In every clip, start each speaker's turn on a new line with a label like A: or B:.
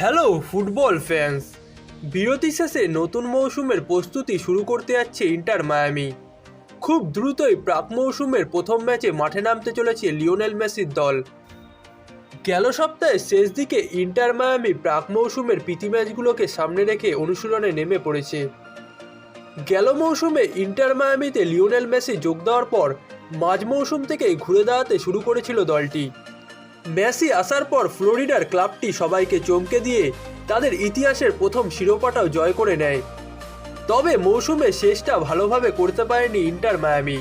A: Hello, football fans. বিরতি শেষে নতুন মৌসুমের প্রস্তুতি শুরু করতে যাচ্ছে ইন্টার মায়ামি। খুব দ্রুতই প্রাক মৌসুমের প্রথম ম্যাচে মাঠে নামতে চলেছে লিওনেল মেসির দল। গেল সপ্তাহের শেষ দিকে ইন্টার মায়ামি প্রাক মৌসুমের প্রীতি ম্যাচগুলোকে সামনে রেখে অনুশীলনে নেমে পড়েছে। গেল মৌসুমে ইন্টার মায়ামিতে লিওনেল মেসি যোগ দেওয়ার পর মাঝ মৌসুম থেকেই ঘুরে দাঁড়াতে শুরু করেছিল দলটি। মেসি আসার পর ফ্লোরিডার ক্লাবটি সবাইকে চমকে দিয়ে তাদের ইতিহাসের প্রথম শিরোপাটাও জয় করে নেয়। তবে মৌসুমে শেষটা ভালোভাবে করতে পারেনি ইন্টার মায়ামি।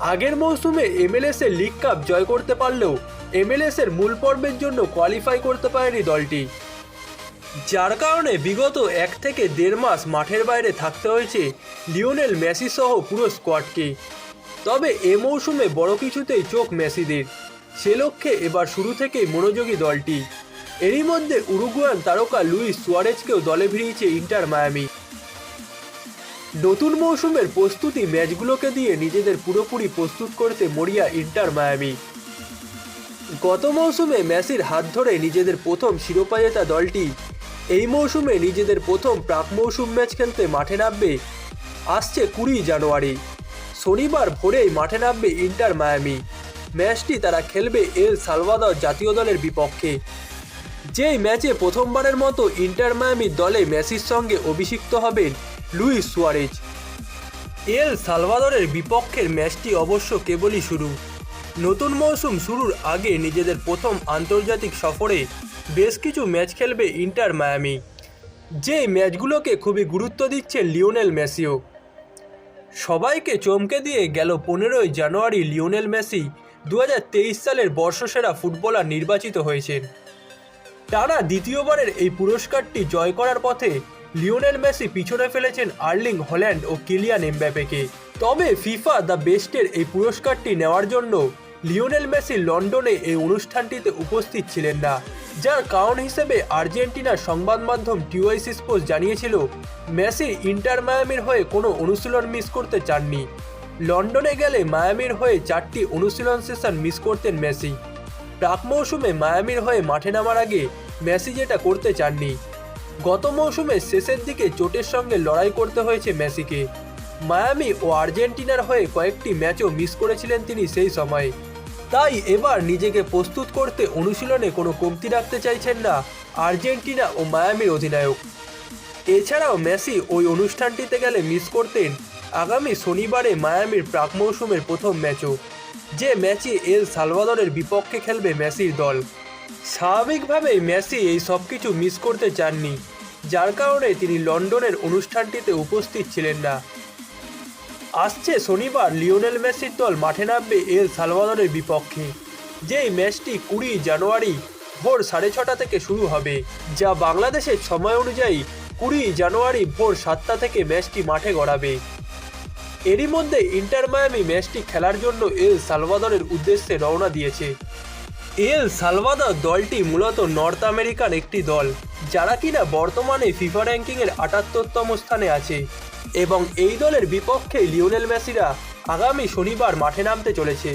A: আগের মৌসুমে এমএলএস এর লিগ কাপ জয় করতে পারলেও এমএলএস এর মূল পর্বের জন্য কোয়ালিফাই করতে পারেনি দলটি। যার কারণে বিগত এক থেকে দেড় মাস মাঠের বাইরে থাকতে হয়েছে লিওনেল মেসি সহ পুরো স্কোয়াডকে। তবে এ মৌসুমে বড় কিছুতেই চোখ মেসিদের। সে লক্ষ্যে এবার শুরু থেকেই মনোযোগী দলটি। এরই মধ্যে উরুগুয়ান তারকা লুইস সুয়ারেজকেও দলে ভিড়িয়েছে ইন্টার মায়ামি। নতুন মৌসুমের প্রস্তুতি ম্যাচগুলোকে দিয়ে নিজেদের পুরোপুরি প্রস্তুত করতে মরিয়া ইন্টার মায়ামি। গত মৌসুমে মেসির হাত ধরে নিজেদের প্রথম শিরোপা জেতা দলটি, এই মৌসুমে নিজেদের প্রথম প্রাক মৌসুম ম্যাচ খেলতে মাঠে নামবে, আসছে কুড়ি জানুয়ারি। শনিবার ভোরেই মাঠে নামবে ইন্টার মায়ামি। ম্যাচটি তারা খেলবে এল সালভাদর জাতীয় দলের বিপক্ষে। যেই ম্যাচে প্রথমবারের মতো ইন্টার মায়ামির দলে মেসির সঙ্গে অভিষিক্ত হবেন লুইস সুয়ারেজ। এল সালভাদরের বিপক্ষের ম্যাচটি অবশ্য কেবলই শুরু। নতুন মৌসুম শুরুর আগে নিজেদের প্রথম আন্তর্জাতিক সফরে বেশ কিছু ম্যাচ খেলবে ইন্টার মায়ামি। যে ম্যাচগুলোকে খুবই গুরুত্ব দিচ্ছেন লিওনেল মেসিও। সবাইকে চমকে দিয়ে গেল পনেরোই জানুয়ারি লিওনেল মেসি দু হাজার তেইশ সালের বর্ষসেরা ফুটবলার নির্বাচিত হয়েছেন। টানা দ্বিতীয়বারের এই পুরস্কারটি জয় করার পথে লিওনেল মেসি পিছনে ফেলেছেন আর্লিং হল্যান্ড ও কিলিয়ান এমব্যাপেকে। তবে ফিফা দ্য বেস্টের এই পুরস্কারটি নেওয়ার জন্য লিওনেল মেসি লন্ডনে এই অনুষ্ঠানটিতে উপস্থিত ছিলেন না, যার কারণ হিসেবে আর্জেন্টিনার সংবাদ মাধ্যম টিওয়াইসি স্পোর্টস জানিয়েছিল, মেসি ইন্টার মায়ামির হয়ে কোনো অনুশীলন মিস করতে চাননি। লন্ডনে গেলে মায়ামির হয়ে চারটি অনুশীলন সেশন মিস করতেন মেসি। প্রাক মৌসুমে মায়ামির হয়ে মাঠে নামার আগে মেসি যেটা করতে চাননি। গত মৌসুমের শেষের দিকে চোটের সঙ্গে লড়াই করতে হয়েছে মেসিকে। মায়ামি ও আর্জেন্টিনার হয়ে কয়েকটি ম্যাচও মিস করেছিলেন তিনি সেই সময়ে। তাই এবার নিজেকে প্রস্তুত করতে অনুশীলনে কোনো কমতি রাখতে চাইছেন না আর্জেন্টিনা ও মায়ামির অধিনায়ক। এছাড়াও মেসি ওই অনুষ্ঠানটিতে গেলে মিস করতেন আগামী শনিবারে মায়ামির প্রাক মৌসুমের প্রথম ম্যাচও, যে ম্যাচে এল সালভাদরের বিপক্ষে খেলবে মেসির দল। স্বাভাবিকভাবেই মেসি এই সব কিছু মিস করতে চাননি, যার কারণে তিনি লন্ডনের অনুষ্ঠানটিতে উপস্থিত ছিলেন না। আসছে শনিবার লিওনেল মেসির দল মাঠে নামবে এল সালভাদরের বিপক্ষে, যেই ম্যাচটি কুড়ি জানুয়ারি ভোর সাড়ে ছটা থেকে শুরু হবে, যা বাংলাদেশের সময় অনুযায়ী কুড়ি জানুয়ারি ভোর সাতটা থেকে ম্যাচটি মাঠে গড়াবে। এরই মধ্যে ইন্টার মায়ামি ম্যাচটি খেলার জন্য এল সালভাদরের উদ্দেশ্যে রওনা দিয়েছে। এল সালভাদর দলটি মূলত নর্থ আমেরিকার একটি দল, যারা কিনা বর্তমানে ফিফা র্যাঙ্কিংয়ের আটাত্তরতম স্থানে আছে এবং এই দলের বিপক্ষে লিওনেল মেসিরা আগামী শনিবার মাঠে নামতে চলেছে।